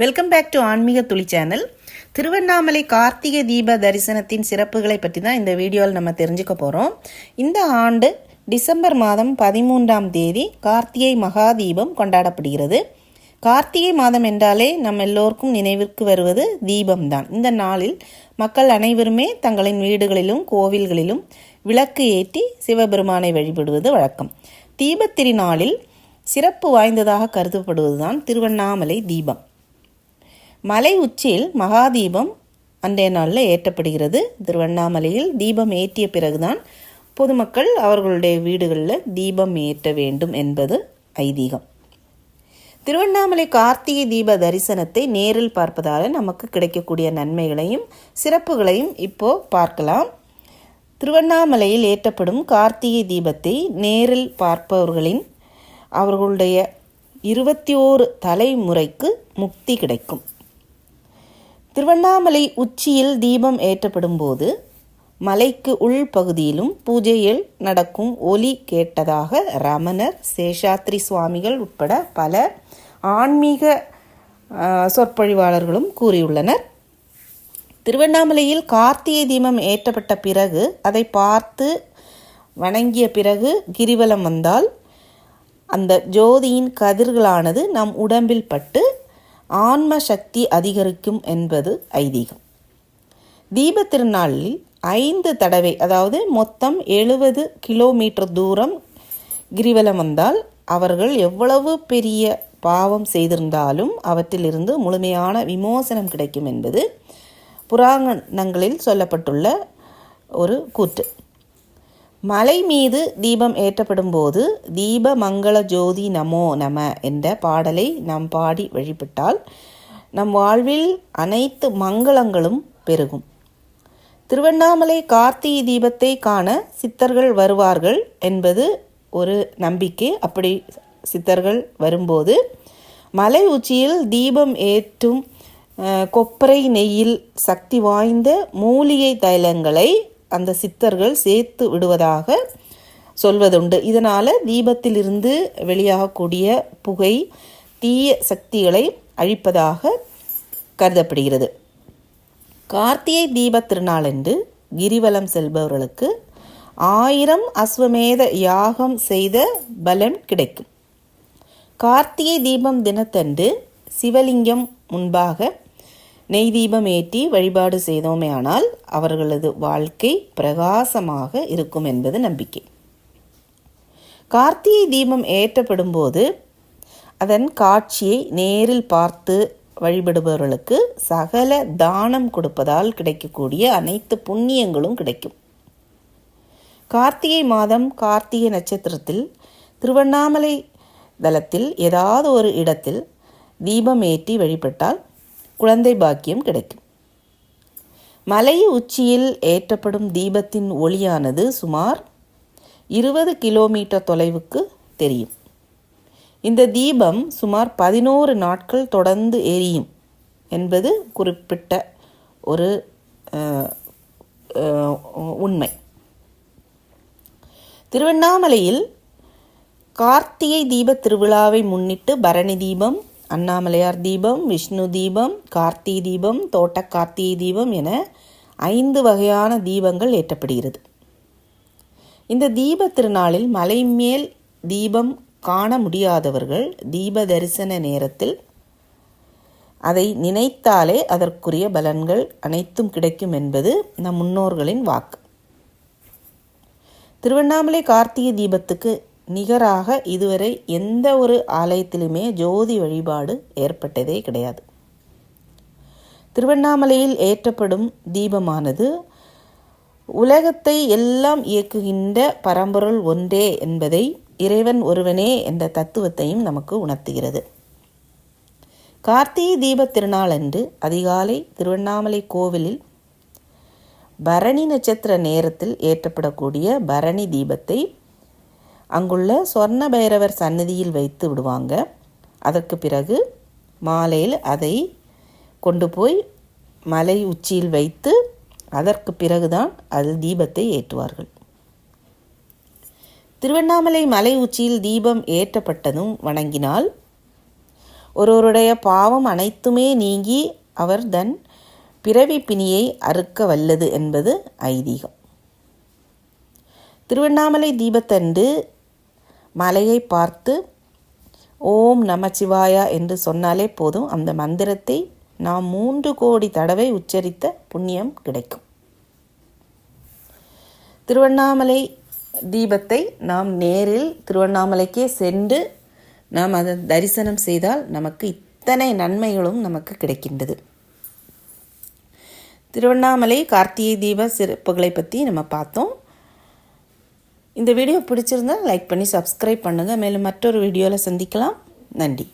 Welcome back to ஆன்மீக துளி channel Tiruvannamalai Karthigai தீப தரிசனத்தின் சிறப்புகளை பற்றி தான் இந்த வீடியோவில் நம்ம தெரிஞ்சுக்க போகிறோம் இந்த ஆண்டு டிசம்பர் மாதம் பதிமூன்றாம் தேதி கார்த்திகை மகா தீபம் கொண்டாடப்படுகிறது. கார்த்திகை மாதம் என்றாலே நம்ம எல்லோருக்கும் நினைவிற்கு வருவது தீபம்தான் இந்த நாளில் மக்கள் அனைவருமே தங்களின் வீடுகளிலும் கோவில்களிலும் விளக்கு ஏற்றி சிவபெருமானை வழிபடுவது வழக்கம். தீபத்திரி நாளில் சிறப்பு வாய்ந்ததாக கருதப்படுவதுதான் திருவண்ணாமலை தீபம். மலை உச்சியில் மகாதீபம் அன்றைய நாளில் ஏற்றப்படுகிறது. திருவண்ணாமலையில் தீபம் ஏற்றிய பிறகுதான் பொதுமக்கள் அவர்களுடைய வீடுகளில் தீபம் ஏற்ற வேண்டும் என்பது ஐதீகம். திருவண்ணாமலை கார்த்திகை தீப தரிசனத்தை நேரில் பார்ப்பதால் நமக்கு கிடைக்கக்கூடிய நன்மைகளையும் சிறப்புகளையும் இப்போ பார்க்கலாம். திருவண்ணாமலையில் ஏற்றப்படும் கார்த்திகை தீபத்தை நேரில் பார்ப்பவர்களின் அவர்களுடைய இருபத்தி ஓரு தலைமுறைக்கு முக்தி கிடைக்கும். திருவண்ணாமலை உச்சியில் தீபம் ஏற்றப்படும் போது மலைக்கு உள்பகுதியிலும் பூஜையில் நடக்கும் ஒலி கேட்டதாக ரமணர் சேஷாத்ரி சுவாமிகள் உட்பட பல ஆன்மீக சொற்பொழிவாளர்களும் கூறியுள்ளனர். திருவண்ணாமலையில் கார்த்திகை தீபம் ஏற்றப்பட்ட பிறகு அதை பார்த்து வணங்கிய பிறகு கிரிவலம் வந்தால் அந்த ஜோதியின் கதிர்களானது நம் உடம்பில் பட்டு ஆன்ம சக்தி அதிகரிக்கும் என்பது ஐதீகம். தீப திருநாளில் ஐந்து தடவை அதாவது மொத்தம் எழுபது கிலோமீட்டர் தூரம் கிரிவலம் வந்தால் அவர்கள் எவ்வளவு பெரிய பாவம் செய்திருந்தாலும் அவற்றிலிருந்து முழுமையான விமோசனம் கிடைக்கும் என்பது புராணங்களில் சொல்லப்பட்டுள்ள ஒரு கூற்று. மலை மீது தீபம் ஏற்றப்படும் போது தீப மங்கள ஜோதி நமோ நம என்ற பாடலை நாம் பாடி வழிபட்டால் நம் வாழ்வில் அனைத்து மங்களங்களும் பெருகும். திருவண்ணாமலை கார்த்திகை தீபத்தை காண சித்தர்கள் வருவார்கள் என்பது ஒரு நம்பிக்கை. அப்படி சித்தர்கள் வரும்போது மலை உச்சியில் தீபம் ஏற்றும் கொப்பரை நெய்யில் சக்தி வாய்ந்த மூலிகை தைலங்களை அந்த சித்தர்கள் சேர்த்து விடுவதாக சொல்வதுண்டு. இதனால் தீபத்திலிருந்து வெளியாகக்கூடிய புகை தீய சக்திகளை அழிப்பதாக கருதப்படுகிறது. கார்த்திகை தீப திருநாளன்று கிரிவலம் செல்பவர்களுக்கு ஆயிரம் அஸ்வமேத யாகம் செய்த பலன் கிடைக்கும். கார்த்திகை தீபம் தினத்தன்று சிவலிங்கம் முன்பாக நெய் தீபம் ஏற்றி வழிபாடு செய்தோமே ஆனால் அவர்களது வாழ்க்கை பிரகாசமாக இருக்கும் என்பது நம்பிக்கை. கார்த்திகை தீபம் ஏற்றப்படும் போது அதன் காட்சியை நேரில் பார்த்து வழிபடுபவர்களுக்கு சகல தானம் கொடுப்பதால் கிடைக்கக்கூடிய அனைத்து புண்ணியங்களும் கிடைக்கும். கார்த்திகை மாதம் கார்த்திகை நட்சத்திரத்தில் திருவண்ணாமலை தலத்தில் ஏதாவது ஒரு இடத்தில் தீபம் ஏற்றி வழிபட்டால் குழந்தை பாக்கியம் கிடைக்கும். மலை உச்சியில் ஏற்றப்படும் தீபத்தின் ஒளியானது சுமார் இருபது கிலோமீட்டர் தொலைவுக்கு தெரியும். இந்த தீபம் சுமார் பதினோரு நாட்கள் தொடர்ந்து எரியும் என்பது குறிப்பிட்ட ஒரு உண்மை. திருவண்ணாமலையில் கார்த்திகை தீப திருவிழாவை முன்னிட்டு பரணி தீபம் அண்ணாமலையார் தீபம் விஷ்ணு தீபம் கார்த்திகை தீபம் தோட்ட தீபம் என ஐந்து வகையான தீபங்கள் ஏற்றப்படுகிறது. இந்த தீப திருநாளில் மலை மேல் தீபம் காண முடியாதவர்கள் தீப தரிசன நேரத்தில் அதை நினைத்தாலே அதற்குரிய பலன்கள் அனைத்தும் கிடைக்கும் என்பது நம் முன்னோர்களின் வாக்கு. திருவண்ணாமலை கார்த்திகை தீபத்துக்கு நிகராக இதுவரை எந்த ஒரு ஆலயத்திலுமே ஜோதி வழிபாடு ஏற்பட்டதே கிடையாது. திருவண்ணாமலையில் ஏற்றப்படும் தீபமானது உலகத்தை எல்லாம் இயக்குகின்ற பரம்பொருள் ஒன்றே என்பதை இறைவன் ஒருவனே என்ற தத்துவத்தையும் நமக்கு உணர்த்துகிறது. கார்த்திகை தீப திருநாளன்று அதிகாலை திருவண்ணாமலை கோவிலில் பரணி நட்சத்திர நேரத்தில் ஏற்றப்படக்கூடிய பரணி தீபத்தை அங்குள்ள சொர்ண பைரவர் சன்னதியில் வைத்து விடுவாங்க. அதற்கு பிறகு மாலையில் அதை கொண்டு போய் மலை உச்சியில் வைத்து அதற்கு பிறகுதான் அதில் தீபத்தை ஏற்றுவார்கள். திருவண்ணாமலை மலை உச்சியில் தீபம் ஏற்றப்பட்டதும் வணங்கினால் ஒருவருடைய பாவம் அனைத்துமே நீங்கி அவர் தன் பிறவி பிணியை அறுக்க வல்லது என்பது ஐதீகம். திருவண்ணாமலை தீபத்தன்று மலையை பார்த்து ஓம் நமச்சிவாயா என்று சொன்னாலே போதும். அந்த மந்திரத்தை நாம் மூன்று கோடி தடவை உச்சரித்த புண்ணியம் கிடைக்கும். திருவண்ணாமலை தீபத்தை நாம் நேரில் திருவண்ணாமலைக்கே சென்று நாம் அதை தரிசனம் செய்தால் நமக்கு இத்தனை நன்மைகளும் நமக்கு கிடைக்கின்றது. திருவண்ணாமலை கார்த்திகை தீப சிறப்புகளை பற்றி நம்ம பார்த்தோம். இந்த வீடியோ பிடிச்சிருந்தால் லைக் பண்ணி சப்ஸ்கிரைப் பண்ணுங்கள் மேலும் மற்றொரு வீடியோவில் சந்திக்கலாம். நன்றி.